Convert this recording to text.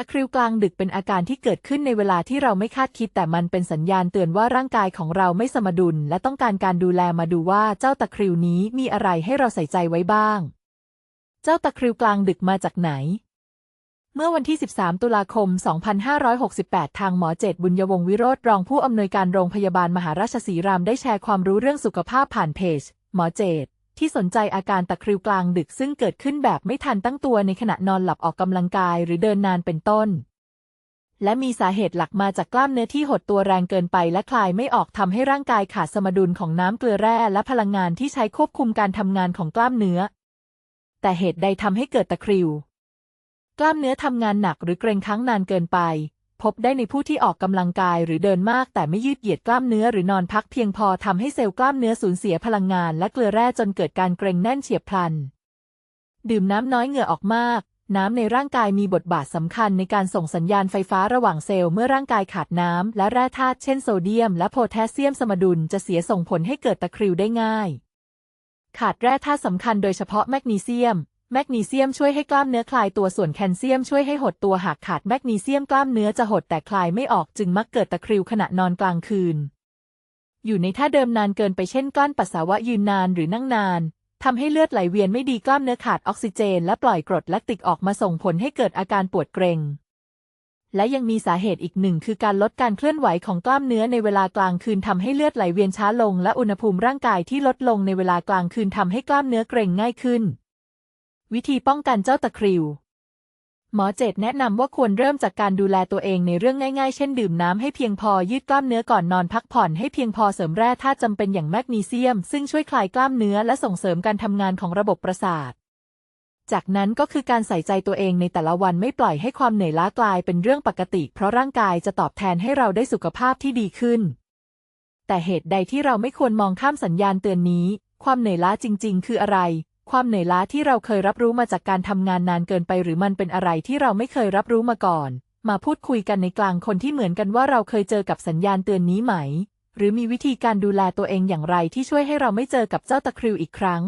ตะคริวกลางดึกเป็นอาการที่เกิดขึ้นในเวลาที่เราไม่คาดคิดแต่มันเป็นสัญญาณเตือนว่าร่างกายของเราไม่สมดุล และต้องการการดูแลมาดูว่าเจ้าตะคริวนี้มีอะไรให้เราใส่ใจไว้บ้าง เจ้าตะคริวกลางดึกมาจากไหน เมื่อวันที่ 13 ตุลาคม 2568 ทางหมอเจตบุญยวงศ์วิโรธรองผู้อำนวยการโรงพยาบาลมหาราชสีรามได้แชร์ความรู้เรื่องสุขภาพผ่านเพจ หมอเจต ที่สนใจอาการตะคริวกลางดึกซึ่งเกิดขึ้นแบบไม่ทันตั้งตัวในขณะนอนหลับออกกำลังกายหรือเดินนานเป็นต้น และมีสาเหตุหลักมาจากกล้ามเนื้อที่หดตัวแรงเกินไปและคลายไม่ออกทำให้ร่างกายขาดสมดุลของน้ำเกลือแร่และพลังงานที่ใช้ควบคุมการทำงานของกล้ามเนื้อ แต่เหตุใดทำให้เกิดตะคริว กล้ามเนื้อทำงานหนักหรือเกร็งค้างนานเกินไป พบได้ในผู้ที่ออกกำลังกายหรือเดินมากแต่ไม่ยืดเหยียดกล้ามเนื้อหรือนอนพักเพียงพอทำให้เซลล์กล้ามเนื้อสูญเสียพลังงานและเกลือแร่จนเกิดการเกร็งแน่นเฉียบพลัน ดื่มน้ำน้อยเหงื่อออกมาก น้ำในร่างกายมีบทบาทสำคัญในการส่งสัญญาณไฟฟ้าระหว่างเซลล์เมื่อร่างกายขาดน้ำและแร่ธาตุเช่นโซเดียม และโพแทสเซียมสมดุลจะเสียส่งผลให้เกิดตะคริวได้ง่าย ขาดแร่ธาตุสำคัญโดยเฉพาะแมกนีเซียม แมกนีเซียมช่วยให้กล้ามเนื้อคลายตัวส่วนแคลเซียมช่วยให้หดตัวหากขาดแมกนีเซียมกล้ามเนื้อจะหดแต่คลายไม่ออกจึงมักเกิดตะคริวขณะนอนกลางคืน อยู่ในท่าเดิมนานเกินไปเช่นกลั้นปัสสาวะยืนนานหรือนั่งนานทำให้เลือดไหลเวียนไม่ดีกล้ามเนื้อขาดออกซิเจน และปล่อยกรดแลคติกออกมาส่งผลให้เกิดอาการปวดเกร็ง และยังมีสาเหตุอีกหนึ่งคือการลดการเคลื่อนไหวของกล้ามเนื้อในเวลากลางคืนทำให้เลือดไหลเวียนช้าลง และอุณหภูมิร่างกายที่ลดลงในเวลากลางคืนทำให้กล้ามเนื้อเกร็งง่ายขึ้น วิธีป้องกันเจ้าตะคริว หมอเจตแนะนำว่าควรเริ่มจากการดูแลตัวเองในเรื่องง่ายๆ เช่นดื่มน้ำให้เพียงพอยืดกล้ามเนื้อก่อนนอนพักผ่อนให้เพียงพอเสริมแร่ธาตุจำเป็นอย่างแมกนีเซียม ซึ่งช่วยคลายกล้ามเนื้อและส่งเสริมการทำงานของระบบประสาท จากนั้นก็คือการใส่ใจตัวเองในแต่ละวันไม่ปล่อยให้ความเหนื่อยล้ากลายเป็นเรื่องปกติ เพราะร่างกายจะตอบแทนให้เราได้สุขภาพที่ดีขึ้น แต่เหตุใดที่เราไม่ควรมองข้ามสัญญาณเตือนนี้ ความเหนื่อยล้าจริง ๆ คืออะไร ความเหนื่อยล้าที่เราเคยรับรู้มาจากการทำงานนานเกินไปหรือมันเป็นอะไรที่เราไม่เคยรับรู้มาก่อน มาพูดคุยกันในกลางคนที่เหมือนกันว่าเราเคยเจอกับสัญญาณเตือนนี้ไหม หรือมีวิธีการดูแลตัวเองอย่างไรที่ช่วยให้เราไม่เจอกับเจ้าตะคริวอีกครั้ง